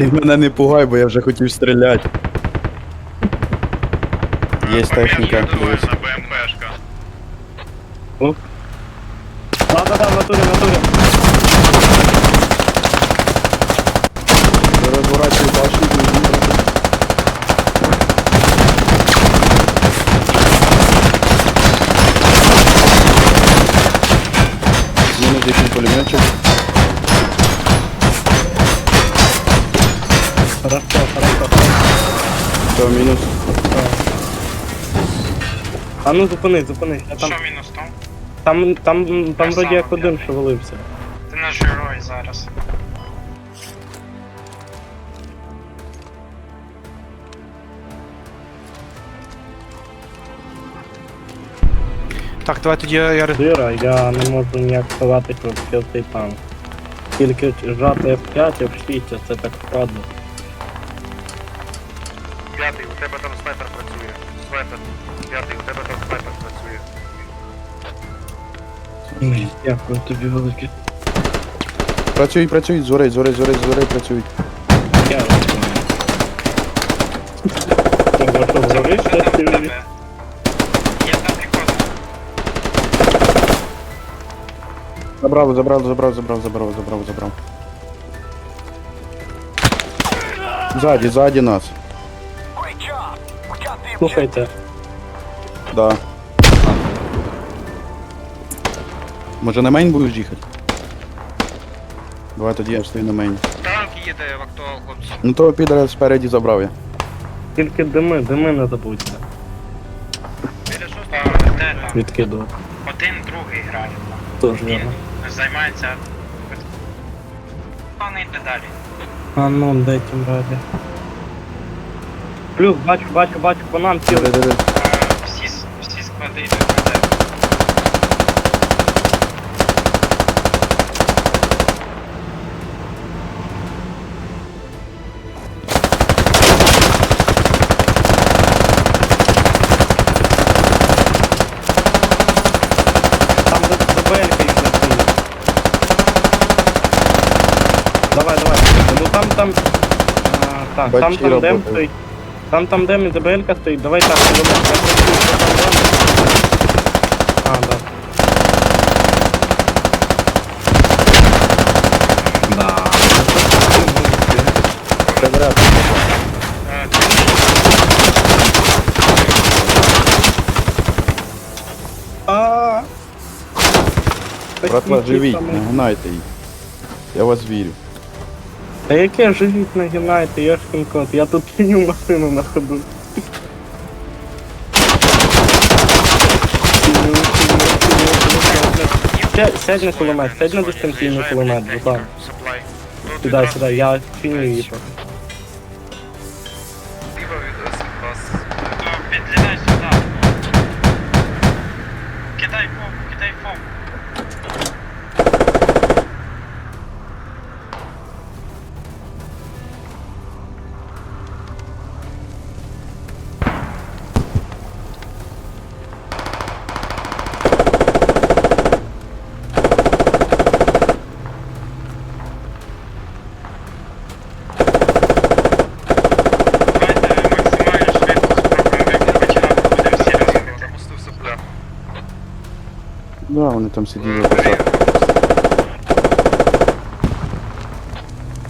Ти мене не пугай, бо я вже хотів стріляти. Є техніка, дивись. на БМПшка. Да, да, да, в натурі, в натурі. Розворачую башню. Мінус який пулеметчик. Хорошо, хорошо. То мінус. А ну зупинись, зупинись. Я там, Що мінус там? там, там, там Я вроді як сам один об'єднаний. шевелився. Ти наш герой зараз. Так, давай тоді я ри- Дира, я не можу ніяк сховати вообще цей танк. Тільки жати F5, F6, а це так складно. Тебе там снайпер працює. Снайпер. П'ятий, у тебе там снайпер працює. Дякую тобі велике. Працюють, працюють, зори, зори, зори, зори, працюють. Я там в ти- тебе? Є там піхота. Забрав, забрав, забрав, забрав, забрав, забрав, забрав. Ззаді, ззаді нас. Слухайте, Да. Може на мейн будеш їхати? Давай тоді я стою на мейн. Танк їде в актуал, хлопці. Ну того підера спереді забрав я. тільки дими, дими не забудьте. Біля шостого. Де там? Відкидувати. Один, другий грає. Тож Він займається. Пане йде далі. А ну, тим раді. Плюс, бачу, бачу, бачу, по нам цілий. Диви-диви. Е, Всі, с- всі склади йдуть на тебе. Там до, до БЛ-ки їх не стоїть. Давай, давай. Ну там, там... А, так, там, Бачки там дем работають. стоїть. Там, там дем і ДБЛ-ка стоїть. Давай так, не думай, я працюю, що там дем. А, да. Да. Перезаряд. Е, А. Братва, Такі живіть, там- не гнайте їх. Я в вас вірю. Та яке живіть нагинаєте, Йошкін кот, я тут чиню машину на ходу. Сядь- на кулемет, сядь на дистанційний кулемет, братан. Сюди, сюди, я фіню її поки. вони там сиділи посадку.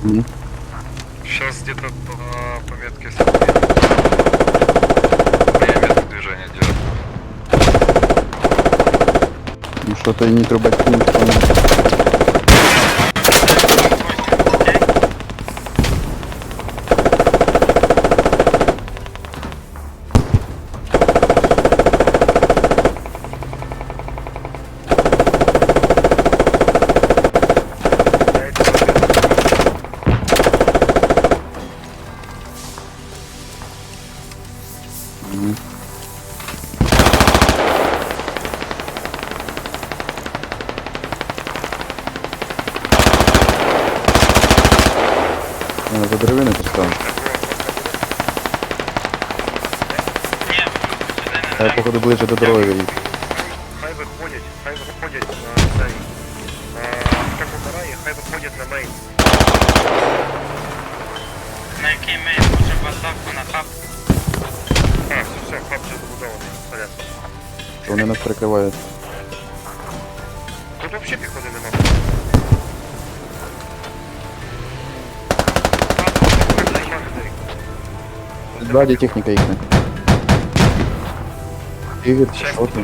Мгм. Сейчас где-то по пометке сопли. Я метод движения делаю. Ну що то і не трубать ніхто не. Мгм. А я походу ближче до дороги їх. Хай виходять, хай виходять на цей. На таку бараї, хай виходять на мейн. доставку на хаб. А, все, хаб вже забудований. Порядок. Вони нас прикривають. Тут взагалі піхоти нема. Хаб, нема людей. Ззаді техніка їхня. Ігор, що ти?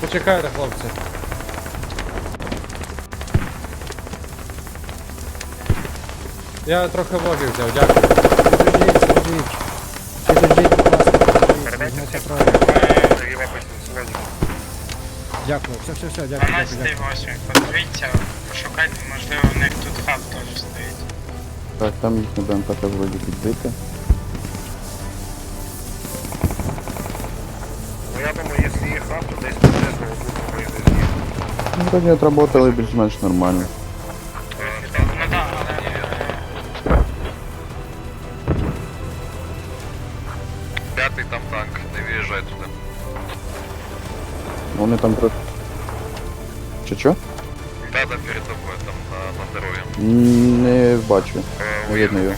Почекайте, хлопці. Я трохи влогів взяв, дякую. Підождіть, підождіть. Підождіть, будь ласка, підождіть. Передайте Візьмете всіх. Дякую, все, все, все, дякую, дякую, 12 дякую. 8. Подивіться, пошукайте, можливо, в них тут хаб теж стоїть. Так, там їхня БМП теж вроді підбита. Ну я думаю, якщо є хаб, то десь приблизно отут вийде. Ну, вроді отработали більш-менш нормально. Ну так, але... е, П'ятий там танк, не виїжджай туди. Вони там про... Чи що? Да, да, перед тобою, там на, на. М, Не бачу. Е, Не видно його.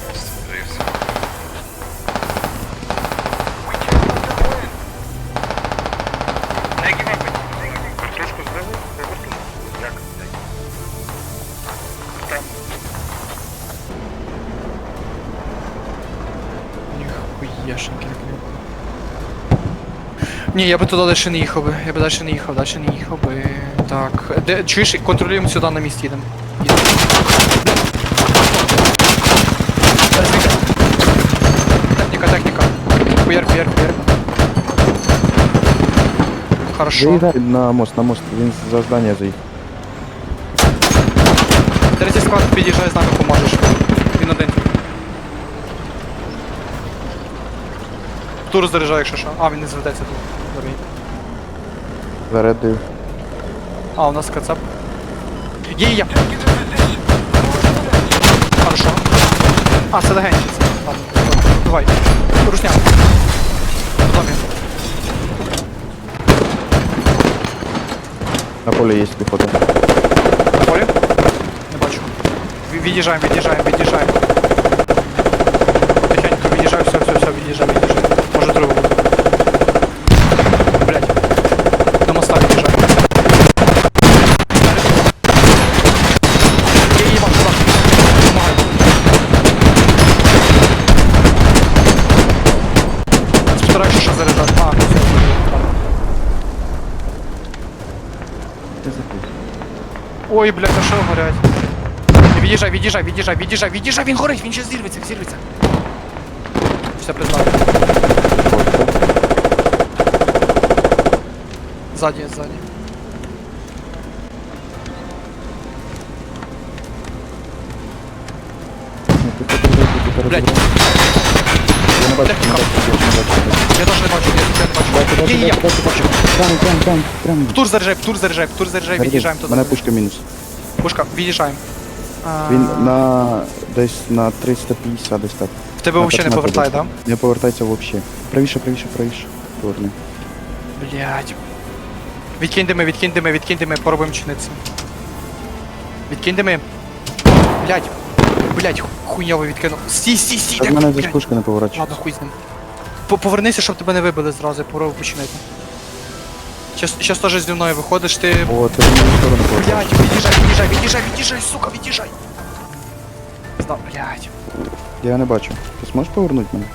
Там. Ні, я би туди далі не їхав би. Я би далі не їхав, далі не їхав би. Так. Де, чуєш, контролюємо сюди на місці їдемо. Їдемо. Техніка. Техніка. Хуяр, хуяр, хуяр. Хорошо. Заїжджай на мост, на мост. Він за здання заїхав. Третій склад під'їжджай з нами поможеш. Він один. Тур заряджай, якщо що. А, він не зведеться тут. Дорогий. Зарядив. А, у нас кацап. Є, є. Хорошо. А, це легенький. це. Ладно, давай. Русня. В домі. На полі є піхота. На полі? Не бачу. Ві- Від'їжджаємо, від'їжджаємо, від'їжджаємо. Що горять? Від'їжджай, від'їжджай, від'їжджай, від'їжджай, від'їжджай, він горить, він ще зірветься, зірветься. Все признав. Ззаді, ззаді. Техніка. я теж не бачу, я не бачу. Є, є, є. Тур заряджай, тур заряджай, тур заряджай, від'їжджаємо туди. Мене пушка мінус. Пушка, від'їжджаємо. А, Він на десь на 350 десь так. В тебе на взагалі не 15 повертає, десь. да? Не повертається взагалі. Правіше, правіше, правіше. Поверни. Блять. Відкинь дими, відкинь дими, відкинь дими, поробимо чиниться. Відкинь дими. Блять. Блять, хуйово відкинув. Стій, стій, стій, Так так, мене десь пушка не поворачує. Ладно, хуй з ним. По- Повернися, щоб тебе не вибили зразу, я попробую починити. Щас, щас теж зі мною виходиш, ти. О, це в мою сторону. Блять, від'їжджай, від'їжджай, від'їжджай, від'їжджай, сука, від'їжджай. Знав, блять. Я не бачу. Ти зможеш повернути мене?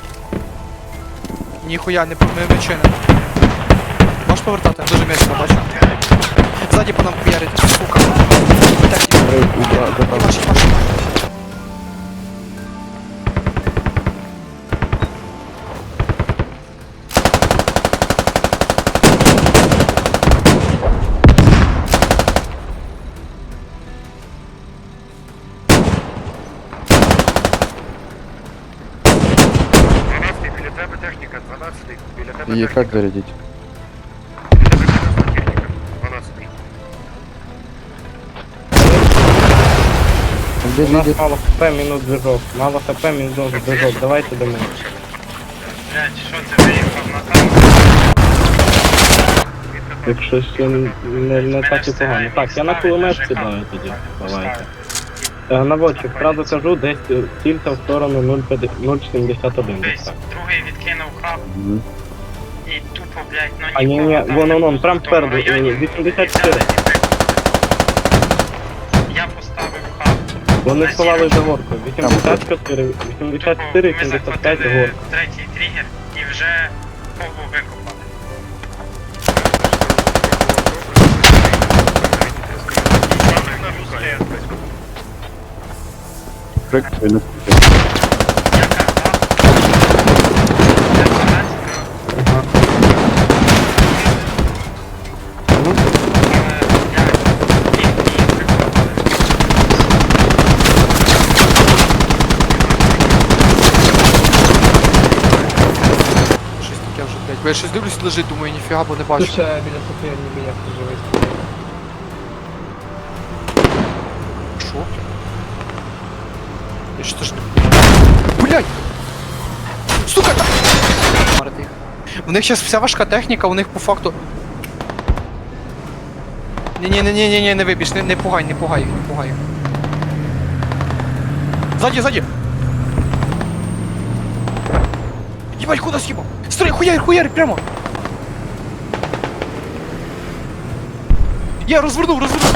Ніхуя не, не, не чинимо. Можеш повертати? Дуже міцно, бачу. Ззаді по нам хуярить, сука. Техніка. Три, два, два, техніка. Дванадцятий. Де, У нас де? мало хп, мінус движок. Мало хп, мінус движок. Давайте до мене. Блядь, що ти виїхав на танк? Якщо ще не, не так і погано. Так, я на кулемет сідаю тоді. Давайте. Е, Наводчик, одразу кажу, десь е, цільця в сторону 0,50 0,71. десь Десь так. другий відкинув хаб Мгм. Тупо, блядь, ну А ні, ні, вон, не вон, було вон, прям спереду, районі. е, 84. І взяли і ви- Я поставив хаб. Вони на сховали за горкою. 84, 84, Тупо ми 75 захватили горка. третій тригер і вже пову викопали. Прикольно. Яка, так? Ага. Ну, Щось таке вже, блядь. Бо я щось дивлюсь, лежить, думаю, ніфіга, бо не бачу. Ще біля Софії ніби як живий. Що? Я що ж не... Блядь! Сука! та- Марти. В них зараз вся важка техніка, у них по факту... Ні-ні-ні-ні-ні, не вибіж, не, не пугай, не пугай їх, не пугай їх. Ззаді, ззаді! Єбать, куди съебал? Строй, хуярь, хуярь, прямо! Я розвернув, розвернув!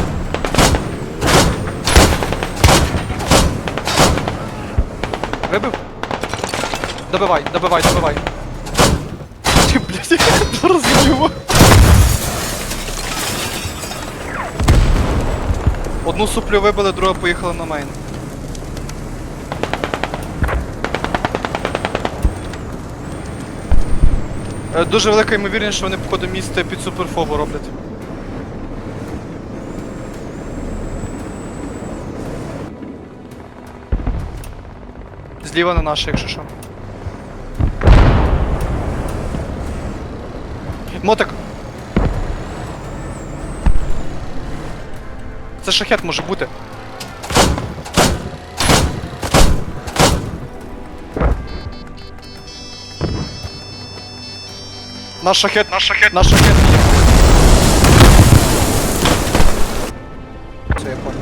Вибив? Добивай, добивай, добивай. Ти, блядь, розбив. Одну суплю вибили, друга поїхала на мейн. Е, Дуже велика ймовірність, що вони походу місце під суперфобу роблять. Зліва на наше, якщо що. Мотик. Це шахет може бути. Наш шахет, наш шахет, наш шахет. Все, я понял.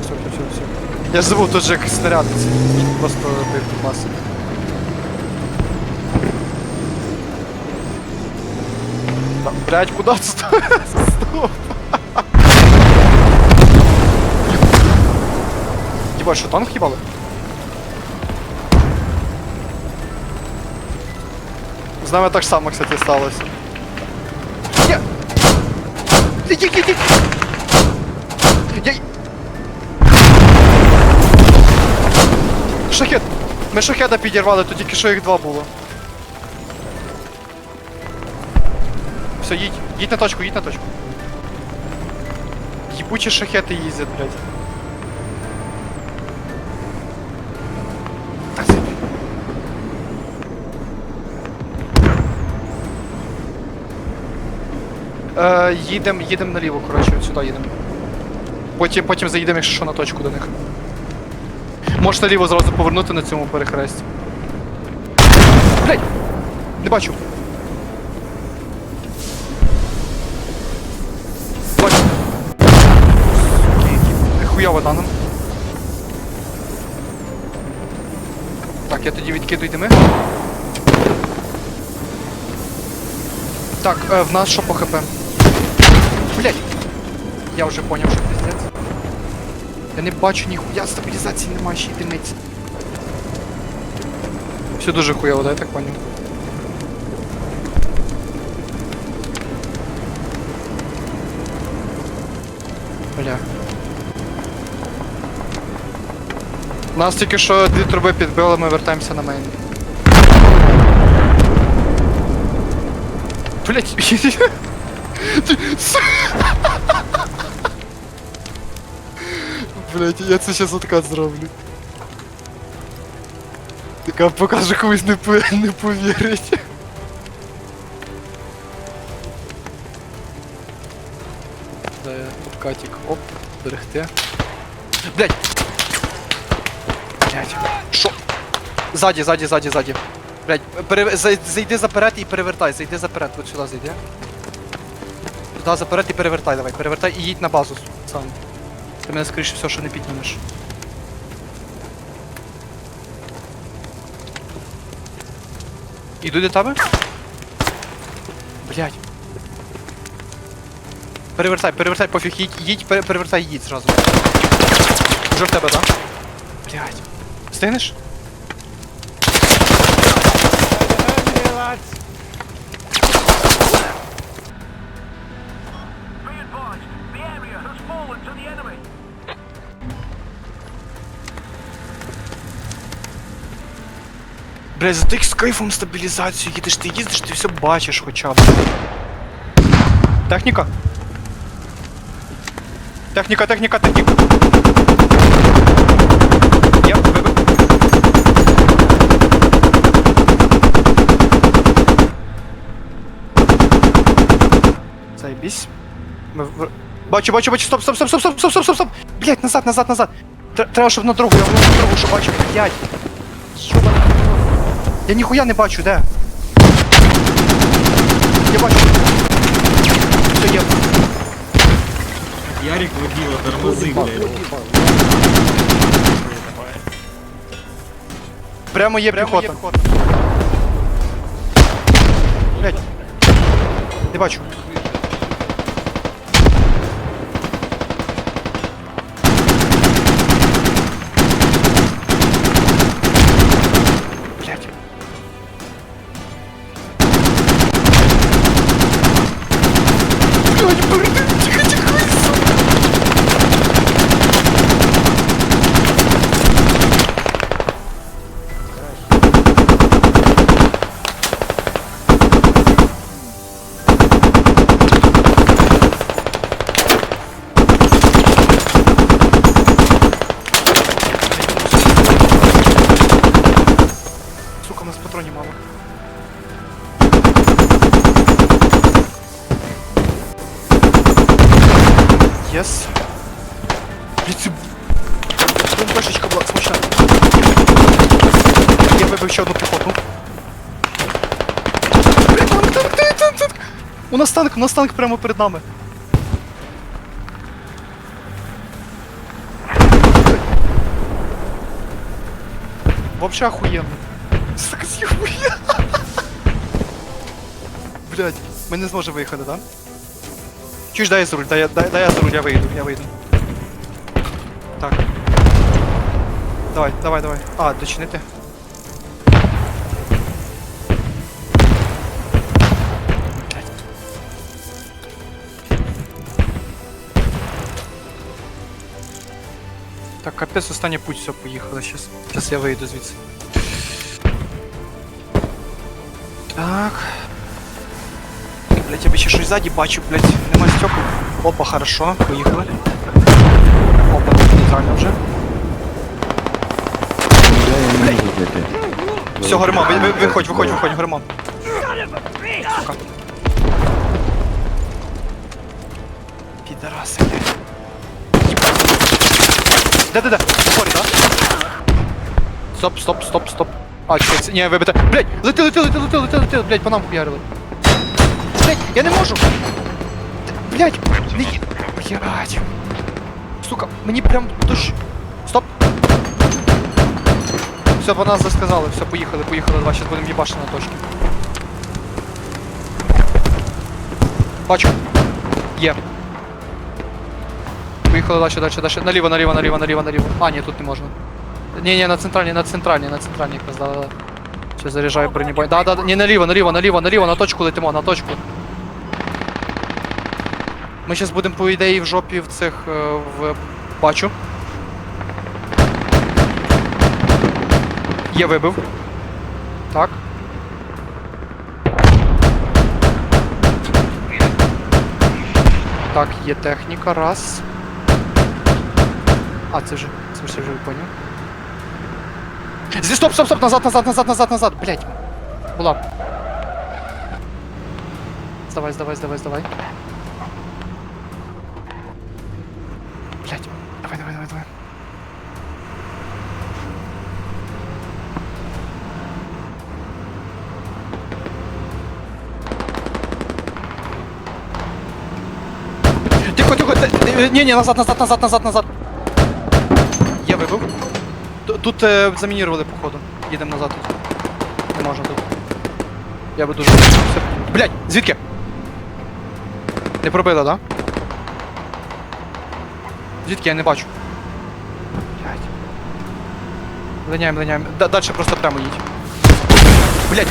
Все, все, все, все. Я живу тут же снаряд. Просто бив маси. Да, блять, куда ты сто- Стоп. Ебать, что танк ебало? З нами так само, кстати, сталося. Я... Я... Я... Я... Я... Шахет! Ми шахеда підірвали, то тільки що їх два було. Все, їдь, їдь на точку, їдь на точку. Єбучі шахети їздять, блядь. Е, їдем, їдем наліво, коротше, от сюди їдемо. Потім, потім заїдемо, якщо що, на точку до них. Можеш наліво зразу повернути на цьому перехресті. Блять! Не бачу. Бачу. Хуяво даним. Так, я тоді відкидую дими. Так, е, в нас що по хп? Я вже поняв, що пиздець. Я не бачу ніхуя стабілізації немає ще й. Все дуже хуяво, да, я так поняв. Бля. Нас тільки що дві труби підбили, ми вертаємося на мейн. Блять, Ти- Блять, я це сейчас откат зроблю. Така покаже комусь не, по... не повірить. Да, откатик, оп, берегти. Блять! Блять, шо? Ззаді, ззаді, ззаді, ззаді. Блять, пере... зайди заперед і перевертай, зайди заперед, от сюди зайди. Туди заперед і перевертай давай. Перевертай і їдь на базу сам. Ти мене скоріше все, що не піднімеш. Іду до тебе? Блять. Перевертай, перевертай, пофіг, їдь, їдь, перевертай, їдь зразу. Вже в тебе, да? Блять. Встигнеш? Бля, за ти з кайфом стабілізацію їдеш, ти їздиш, ти все бачиш хоча б. Техніка? Техніка, техніка, техніка. Я вибив. Заебись. Ми в... Бачу, бачу, бачу, стоп, стоп, стоп, стоп, стоп, стоп, стоп, стоп, стоп. Блять, назад, назад, назад. Тр- Треба, щоб на дорогу, я на дорогу, що бачу, блять. Йобана. Я ніхуя не бачу, де? Я бачу. Все є. Ярик водила, тормози, блядь. Прямо є піхота. Блять. Не бачу. нас танк, у нас танк прямо перед нами. Вообще охуенно. Сука, з'їхуя. Блять, ми не зможемо виїхати, да? Чуєш, дай я за руль, дай, я- дай, дай я за руль, я вийду, я вийду. Так. Давай, давай, давай. А, дочинити. Так, капець, останній путь, все, поїхали, щас. Щас я вийду звідси. Так. Блять, я ще щось ззаді бачу, блять, нема стекол. Опа, хорошо, поїхали. Опа, нейтрально вже. Все, Герман, ви, ви, виходь, виходь, виходь. Сука. Підараси, блядь. Де-де-де? Упорі, да? Стоп, стоп, стоп, стоп. А, чекай, це- ні, вибите. Блять, лети, лети, лети, лети, лети, лети, блять, по нам хуярили. Блять, я не можу. Блять, не... Блять. Сука, мені прям душ. Стоп. Все, по нас засказали, все, поїхали, поїхали, давай, сейчас будемо їбашити на точки. Бачу. Є. Поїхали далі, далі, далі. Наліво, наліво, наліво, наліво, наліво. А, ні, тут не можна. Ні, ні, на центральній, на центральній, на центральній якраз, да, да. Ще заряджаю бронебой. Да, да, да, ні, наліво, наліво, наліво, наліво, на точку летимо, на точку. Ми зараз будемо, по ідеї, в жопі в цих, е, в... Бачу. Є вибив. Так. Так, є техніка, раз. А, це вже, це вже вже поняв. Зі стоп, стоп, стоп, назад, назад, назад, назад, назад, блять. Була. Здавай, здавай, здавай, здавай. Блять. Давай, давай, давай, давай. Е, Ні, ні, назад, назад, назад, назад, назад. Я вибив. Тут е, замінірували, походу. Їдемо назад тут. Не можна тут. Я би дуже. Блять, звідки? Не пробили, да? Звідки я не бачу. Блять. Линяємо, линяємо. Д- Дальше просто прямо їдь. Блять.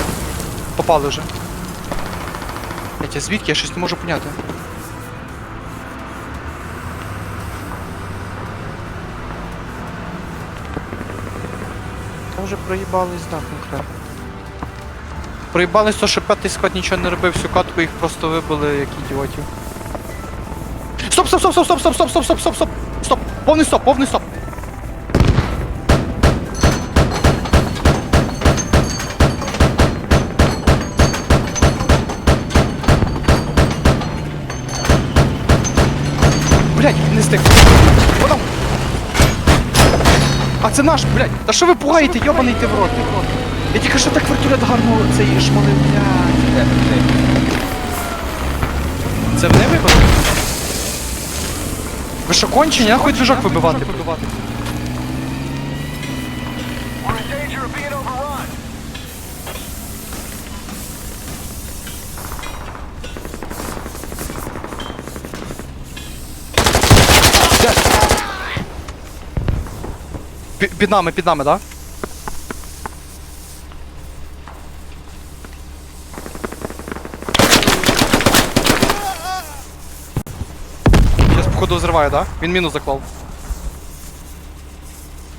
Попали вже. Блять, а звідки? Я щось не можу поняти. Вже проїбались, да, конкретно. Проїбались то, що п'ятий склад нічого не робив, всю катку їх просто вибили як ідіотів. Стоп, стоп, стоп, стоп, стоп, стоп, стоп, стоп, стоп, стоп, стоп, стоп, повний стоп, повний стоп. Це наш, блять. Та що ви пугаєте, йобаний ти в рот. Я тільки що так вертольот гарно цей шмалив, блядь. Це вони вибили? Ви що кончені, нахуй движок вибивати? Пі- Під нами, під нами, да? Сейчас походу взриваю, да? Він мінус заклав.